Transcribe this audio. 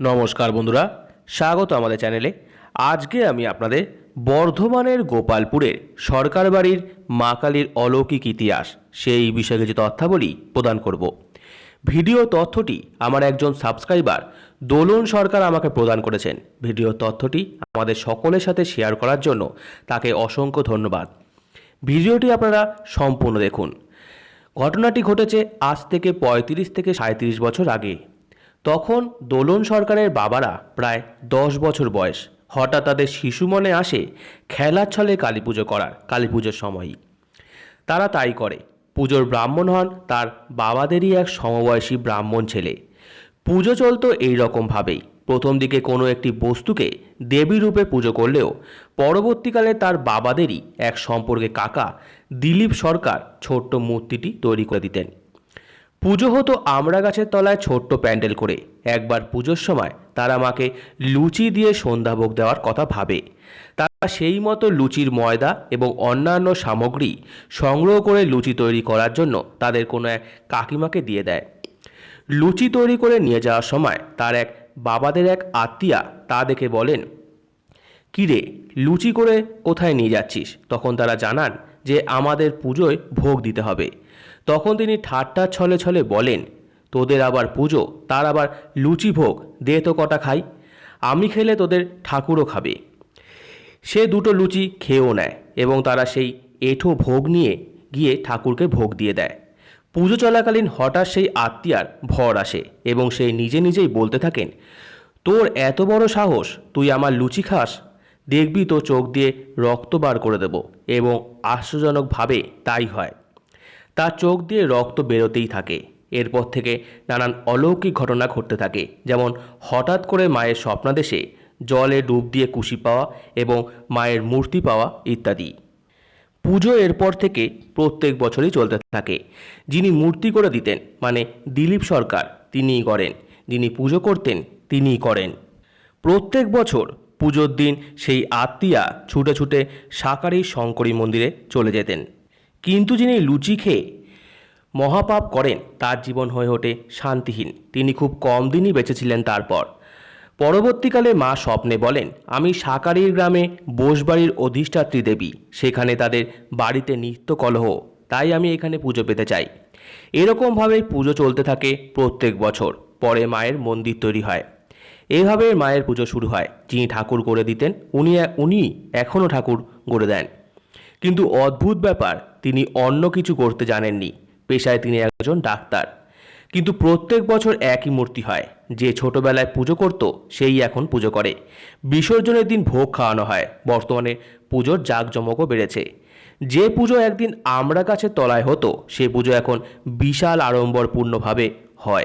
নমস্কার বন্ধুরা, স্বাগত আমাদের চ্যানেলে। আজকে আমি আপনাদের বর্ধমানের গোপালপুরের সরকার বাড়ির মা কালীর অলৌকিক ইতিহাস, সেই বিষয়ে কিছু তথ্যাবলী প্রদান করব। ভিডিও তথ্যটি আমার একজন সাবস্ক্রাইবার দোলন সরকার আমাকে প্রদান করেছেন। ভিডিও তথ্যটি আমাদের সকলের সাথে শেয়ার করার জন্য তাকে অসংখ্য ধন্যবাদ। ভিডিওটি আপনারা সম্পূর্ণ দেখুন। ঘটনাটি ঘটেছে আজ থেকে পঁয়ত্রিশ থেকে সাঁত্রিশ বছর আগে। তখন দোলন সরকারের বাবারা প্রায় দশ বছর বয়স। হঠাৎ তাদের শিশু মনে আসে, খেলার ছলে কালী পুজো করার, কালী পুজোর সময়ই। তারা তাই করে। পুজোর ব্রাহ্মণ হন তার বাবাদেরই এক সমবয়সী ব্রাহ্মণ ছেলে। পুজো চলতো এই রকমভাবেই প্রথম দিকে কোনো একটি বস্তুকে দেবী রূপে পুজো করলেও পরবর্তীকালে তার বাবাদেরই এক সম্পর্কে কাকা দিলীপ সরকার ছোট্ট মূর্তিটি তৈরি করে দিতেন। পুজো হতো আমড়া গাছের তলায় ছোট্ট প্যান্ডেল করে। একবার পুজোর সময় তারা মাকে লুচি দিয়ে সন্ধ্যাভোগ দেওয়ার কথা ভাবে। তারা সেই মতো লুচির ময়দা এবং অন্যান্য সামগ্রী সংগ্রহ করে লুচি তৈরি করার জন্য তাদের কোনো এক কাকিমাকে দিয়ে দেয়। লুচি তৈরি করে নিয়ে যাওয়ার সময় তার এক বাবাদের এক আত্মীয়া তা দেখে বলেন, কিরে, লুচি করে কোথায় নিয়ে যাচ্ছিস? তখন তারা জানান যে আমাদের পুজোয় ভোগ দিতে হবে। তখন তিনি ঠাট্টা ছলে ছলে বলেন, তোদের আবার পুজো, তার আবার লুচি ভোগ, দে তো কটা খাই। আমি খেলে তোদের ঠাকুরও খাবে। সে দুটো লুচি খেয়েও নেয় এবং তারা সেই এঁঠো ভোগ নিয়ে গিয়ে ঠাকুরকে ভোগ দিয়ে দেয়। পুজো চলাকালীন হঠাৎ সেই আত্মীয়ার ভর আসে এবং সে নিজে নিজেই বলতে থাকেন, তোর এত বড় সাহস, তুই আমার লুচি খাস দেখবি তো চোখ দিয়ে রক্ত বার করে দেব এবং আশ্চর্যজনকভাবে তাই হয়। তার চোখ দিয়ে রক্ত বেরোতেই থাকে। এরপর থেকে নানান অলৌকিক ঘটনা ঘটতে থাকে। যেমন হঠাৎ করে মায়ের স্বপ্নাদেশে জলে ডুব দিয়ে কুশি পাওয়া এবং মায়ের মূর্তি পাওয়া ইত্যাদি। পুজো এরপর থেকে প্রত্যেক বছরই চলতে থাকে। যিনি মূর্তি করে দিতেন মানে দিলীপ সরকার, তিনিই করেন। যিনি পুজো করতেন, তিনিই করেন। প্রত্যেক বছর পুজোর দিন সেই আত্মীয়া ছুটে ছুটে সাকারি শঙ্করী মন্দিরে চলে যেতেন। কিন্তু যিনি লুচি খেয়ে মহাপাপ করেন, তার জীবন হয়ে ওঠে শান্তিহীন। তিনি খুব কম দিনই বেঁচেছিলেন তারপর। পরবর্তীকালে মা স্বপ্নে বলেন, আমি সাকারির গ্রামে বোসবাড়ির অধিষ্ঠাত্রী দেবী। সেখানে তাদের বাড়িতে নিত্য কলহ। তাই আমি এখানে পুজো পেতে চাই। এরকমভাবে পুজো চলতে থাকে প্রত্যেক বছর। পরে মায়ের মন্দির তৈরি হয়। এভাবে মায়ের পুজো শুরু হয়। যিনি ঠাকুর করে দিতেন, উনি উনি এখনও ঠাকুর গড়ে দেন। কিন্তু অদ্ভুত ব্যাপার, তিনি অন্য কিছু করতে জানেননি। পেশায় তিনি একজন ডাক্তার। কিন্তু প্রত্যেক বছর একই মূর্তি হয়। যে ছোটবেলায় পুজো করত, সেই এখন পুজো করে। বিসর্জনের দিন ভোগ খাওয়ানো হয়। বর্তমানে পুজোর জাঁকজমকও বেড়েছে। যে পুজো একদিন আমরা গাছের তলায় হতো, সে পুজো এখন বিশাল আড়ম্বরপূর্ণভাবে হয়।